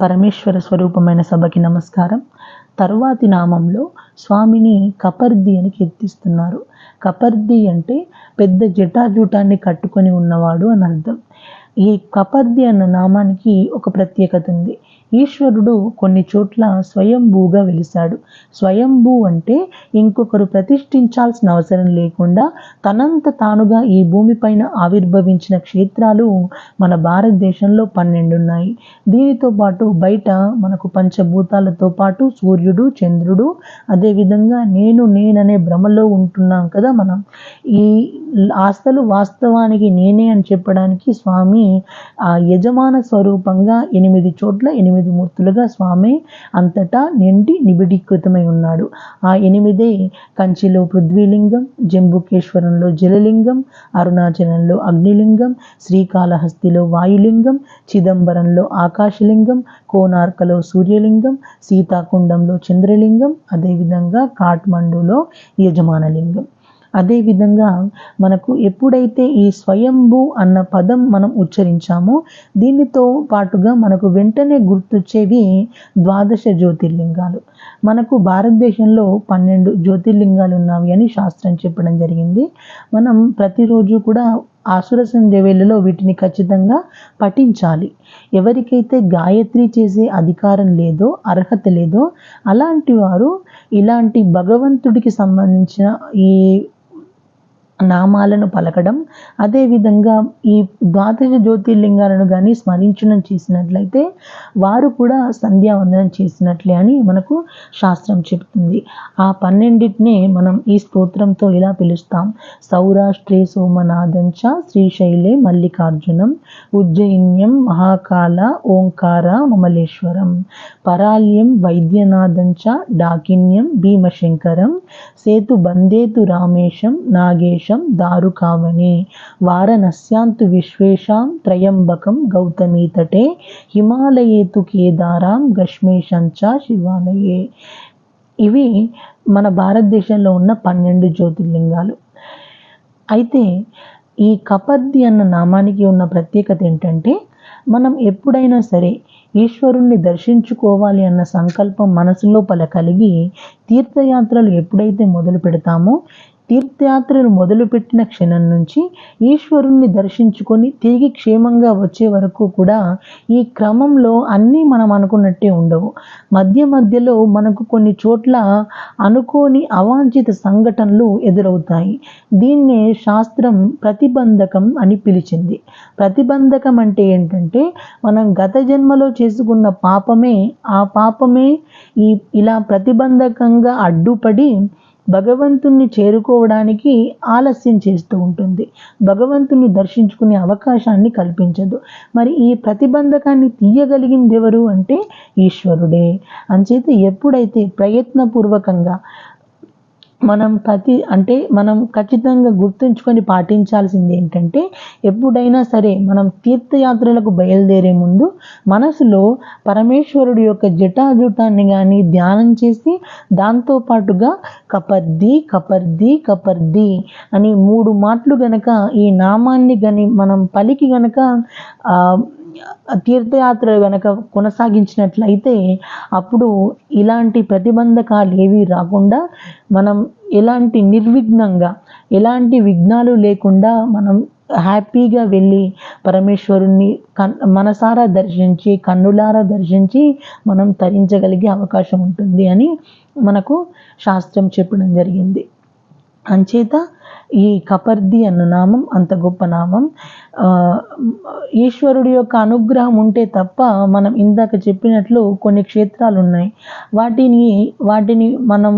పరమేశ్వర స్వరూపమైన సభకి నమస్కారం. తరువాతి నామంలో స్వామిని కపర్ది అని కీర్తిస్తున్నారు. కపర్ది అంటే పెద్ద జటాజూటాన్ని కట్టుకొని ఉన్నవాడు అని అర్థం. ఈ కపర్ది అన్న నామానికి ఒక ప్రత్యేకత ఉంది. ఈశ్వరుడు కొన్ని చోట్ల స్వయంభూగా వెలిశాడు. స్వయంభూ అంటే ఇంకొకరు ప్రతిష్ఠించాల్సిన అవసరం లేకుండా తనంత తానుగా ఈ భూమిపైన ఆవిర్భవించిన క్షేత్రాలు మన భారతదేశంలో పన్నెండు ఉన్నాయి దీనితో పాటు బయట మనకు పంచభూతాలతో పాటు సూర్యుడు చంద్రుడు అదేవిధంగా నేను నేననే భ్రమలో ఉంటున్నాం కదా మనం. ఈ ఆస్తలు వాస్తవానికి నేనే అని చెప్పడానికి స్వామి ఆ యజమాన స్వరూపంగా ఎనిమిది చోట్ల ఎనిమిది మూర్తులుగా స్వామి అంతటా నిండి నిబిడీకృతమై ఉన్నాడు. ఆ ఎనిమిదే కంచిలో పృథ్వీలింగం జంబుకేశ్వరంలో జలలింగం అరుణాచలంలో అగ్నిలింగం శ్రీకాళహస్తిలో వాయులింగం చిదంబరంలో ఆకాశలింగం కోనార్కలో సూర్యలింగం సీతాకుండంలో చంద్రలింగం అదేవిధంగా కాఠ్మండూలో యజమానలింగం. అదేవిధంగా మనకు ఎప్పుడైతే ఈ స్వయంభూ అన్న పదం మనం ఉచ్చరించామో దీనితో పాటుగా మనకు వెంటనే గుర్తొచ్చేవి ద్వాదశ జ్యోతిర్లింగాలు. మనకు భారతదేశంలో పన్నెండు జ్యోతిర్లింగాలు ఉన్నవి అని శాస్త్రం చెప్పడం జరిగింది. మనం ప్రతిరోజు కూడా ఆసుర సంధ్యవేళలో వీటిని ఖచ్చితంగా పఠించాలి. ఎవరికైతే గాయత్రి చేసే అధికారం లేదో అర్హత లేదో అలాంటి వారు ఇలాంటి భగవంతుడికి సంబంధించిన ఈ నామాలను పలకడం. అదేవిధంగా ఈ ద్వాదశ జ్యోతిర్లింగాలను కానీ స్మరించడం చేసినట్లయితే వారు కూడా సంధ్యావందనం చేసినట్లే అని మనకు శాస్త్రం చెబుతుంది. ఆ పన్నెండింటినే మనం ఈ స్తోత్రంతో ఇలా పిలుస్తాం. సౌరాష్ట్రే సోమనాథంచ శ్రీశైలే మల్లికార్జునం ఉజ్జయిన్యం మహాకాల ఓంకార మమలేశ్వరం పరాల్యం వైద్యనాథంచ డాకిన్యం భీమశంకరం సేతు బందేతు రామేశం నాగేశం దారుకామణి వారణస్యాంతు విశ్వేషాం త్రయంబకం గౌతమీతటే. హిమాలయేతు కేదారాం గష్మేశంచ శివాలయే. ఇవి మన భారతదేశంలో ఉన్న పన్నెండు జ్యోతిర్లింగాలు. అయితే ఈ కపర్ది అన్న నామానికి ఉన్న ప్రత్యేకత ఏంటంటే మనం ఎప్పుడైనా సరే ఈశ్వరుణ్ణి దర్శించుకోవాలి అన్న సంకల్పం మనసు లోపల కలిగి తీర్థయాత్రలు ఎప్పుడైతే మొదలు పెడతామో తీర్థయాత్రలు మొదలుపెట్టిన క్షణం నుంచి ఈశ్వరుణ్ణి దర్శించుకొని తిరిగి క్షేమంగా వచ్చే వరకు కూడా ఈ క్రమంలో అన్నీ మనం అనుకున్నట్టే ఉండవు. మధ్య మధ్యలో మనకు కొన్ని చోట్ల అనుకోని అవాంఛిత సంఘటనలు ఎదురవుతాయి. దీన్నే శాస్త్రం ప్రతిబంధకం అని పిలిచింది. ప్రతిబంధకం అంటే ఏంటంటే మనం గత జన్మలో చేసుకున్న పాపమే ఆ పాపమే ఈ ఇలా ప్రతిబంధకంగా అడ్డుపడి భగవంతుణ్ణి చేరుకోవడానికి ఆలస్యం చేస్తూ ఉంటుంది. భగవంతుణ్ణి దర్శించుకునే అవకాశాన్ని కల్పించదు. మరి ఈ ప్రతిబంధకాన్ని తీయగలిగింది ఎవరు అంటే ఈశ్వరుడే. అంచేత ఎప్పుడైతే ప్రయత్నపూర్వకంగా మనం ప్రతి అంటే మనం ఖచ్చితంగా గుర్తుంచుకొని పాటించాల్సింది ఏంటంటే ఎప్పుడైనా సరే మనం తీర్థయాత్రలకు బయలుదేరే ముందు మనసులో పరమేశ్వరుడి యొక్క జటాజుటాన్ని కానీ ధ్యానం చేసి దాంతోపాటుగా కపర్ది కపర్ది కపర్ది అని మూడు మాటలు గనక ఈ నామాన్ని గని మనం పలికి గనక తీర్థయాత్ర గనక కొనసాగించినట్లయితే అప్పుడు ఇలాంటి ప్రతిబంధకాలు ఏవి రాకుండా మనం ఎలాంటి నిర్విఘ్నంగా ఎలాంటి విఘ్నాలు లేకుండా మనం హ్యాపీగా వెళ్ళి పరమేశ్వరుణ్ణి కన్ మనసారా దర్శించి కన్నులారా దర్శించి మనం తరించగలిగే అవకాశం ఉంటుంది అని మనకు శాస్త్రం చెప్పడం జరిగింది. అంచేత ఈ కపర్ది అన్న నామం అంత గొప్ప నామం. ఈశ్వరుడి యొక్క అనుగ్రహం ఉంటే తప్ప మనం ఇందాక చెప్పినట్లు కొన్ని క్షేత్రాలు ఉన్నాయి. వాటిని వాటిని మనం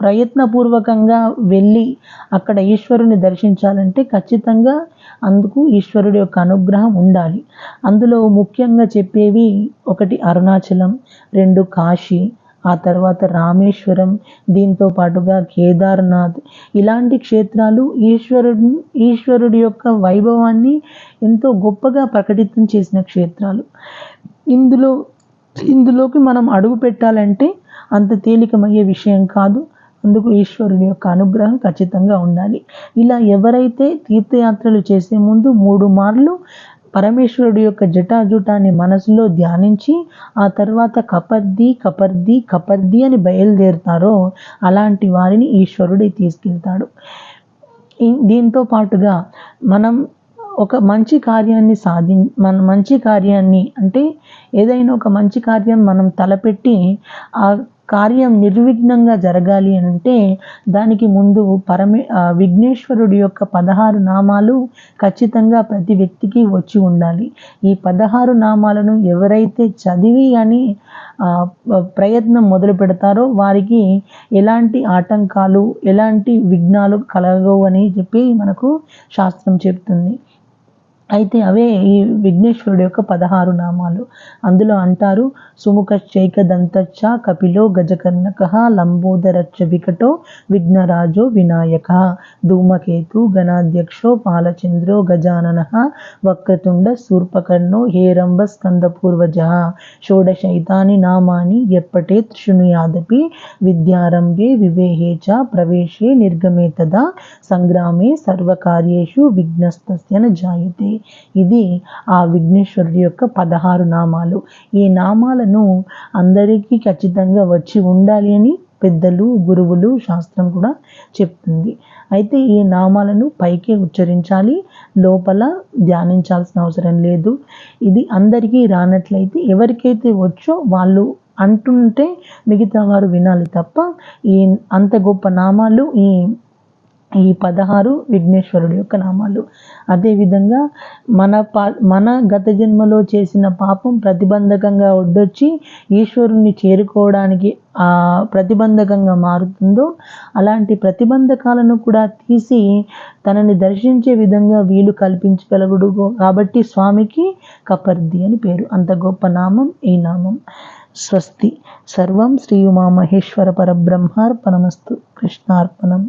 ప్రయత్నపూర్వకంగా వెళ్ళి అక్కడ ఈశ్వరుని దర్శించాలంటే ఖచ్చితంగా అందుకు ఈశ్వరుడి యొక్క అనుగ్రహం ఉండాలి. అందులో ముఖ్యంగా చెప్పేవి ఒకటి అరుణాచలం రెండు కాశీ ఆ తర్వాత రామేశ్వరం దీంతో పాటుగా కేదార్నాథ్. ఇలాంటి క్షేత్రాలు ఈశ్వరుడు ఈశ్వరుడి యొక్క వైభవాన్ని ఎంతో గొప్పగా ప్రకటితం చేసిన క్షేత్రాలు. ఇందులో ఇందులోకి మనం అడుగు పెట్టాలంటే అంత తేలికమయ్యే విషయం కాదు. అందుకు ఈశ్వరుని యొక్క అనుగ్రహం ఖచ్చితంగా ఉండాలి. ఇలా ఎవరైతే తీర్థయాత్రలు చేసే ముందు మూడు మార్లు పరమేశ్వరుడు యొక్క జటాజుటాన్ని మనసులో ధ్యానించి ఆ తర్వాత కపర్ది కపర్ది కపర్ది అని బయలుదేరుతారో అలాంటి వారిని ఈశ్వరుడే తీసుకెళ్తాడు. దీంతో పాటుగా మనం ఒక మంచి కార్యాన్ని సాధి మన మంచి కార్యాన్ని అంటే ఏదైనా ఒక మంచి కార్యం మనం తలపెట్టి ఆ కార్యం నిర్విఘ్నంగా జరగాలి అని అంటే దానికి ముందు పరమే విఘ్నేశ్వరుడి యొక్క పదహారు నామాలు ఖచ్చితంగా ప్రతి వ్యక్తికి వచ్చి ఉండాలి. ఈ పదహారు నామాలను ఎవరైతే చదివి అని ప్రయత్నం మొదలు పెడతారో వారికి ఎలాంటి ఆటంకాలు ఎలాంటి విఘ్నాలు కలగవు అని చెప్పి మనకు శాస్త్రం చెప్తుంది. అయితే అవే ఈ విఘ్నేశ్వరుడు యొక్క పదహారు నామాలు. అందులో అంటారు సుముఖ శైక దంతచ్చ కపిలో గజకర్ణక లంబోదరచ్చ వికటో విఘ్నరాజో వినాయక ధూమకేతు గణాధ్యక్షో పాలచంద్రో గజానన వక్రతుండ శూర్పకర్ణో హేరంబ స్కందపూర్వజ షోడశైతాని నామాని ఎప్పటే శృణుయాదపి విద్యారంభే వివేహే చ ప్రవేశే నిర్గమే తదా సంగ్రామే సర్వకార్యేషు విఘ్నస్తస్యన జాయతే ఇది ఆ విఘ్నేశ్వరుడి యొక్క పదహారు నామాలు. ఈ నామాలను అందరికీ ఖచ్చితంగా వచ్చి ఉండాలి అని పెద్దలు గురువులు శాస్త్రం కూడా చెప్తుంది. అయితే ఈ నామాలను పైకే ఉచ్చరించాలి లోపల ధ్యానించాల్సిన అవసరం లేదు. ఇది అందరికీ రానట్లయితే ఎవరికైతే వచ్చో వాళ్ళు అంటుంటే మిగతా వారు వినాలి తప్ప ఈ అంత గొప్ప నామాలు ఈ ఈ పదహారు విఘ్నేశ్వరుడు యొక్క నామాలు. అదేవిధంగా మన పా మన గత జన్మలో చేసిన పాపం ప్రతిబంధకంగా ఒడ్డొచ్చి ఈశ్వరుణ్ణి చేరుకోవడానికి ఆ ప్రతిబంధకంగా మారుతుందో అలాంటి ప్రతిబంధకాలను కూడా తీసి తనని దర్శించే విధంగా వీలు కల్పించగలగుడు. కాబట్టి స్వామికి కపర్ది అని పేరు. అంత గొప్ప నామం ఈ నామం. స్వస్తి. సర్వం శ్రీ ఉమామహేశ్వర పరబ్రహ్మార్పణమస్తు. కృష్ణార్పణం.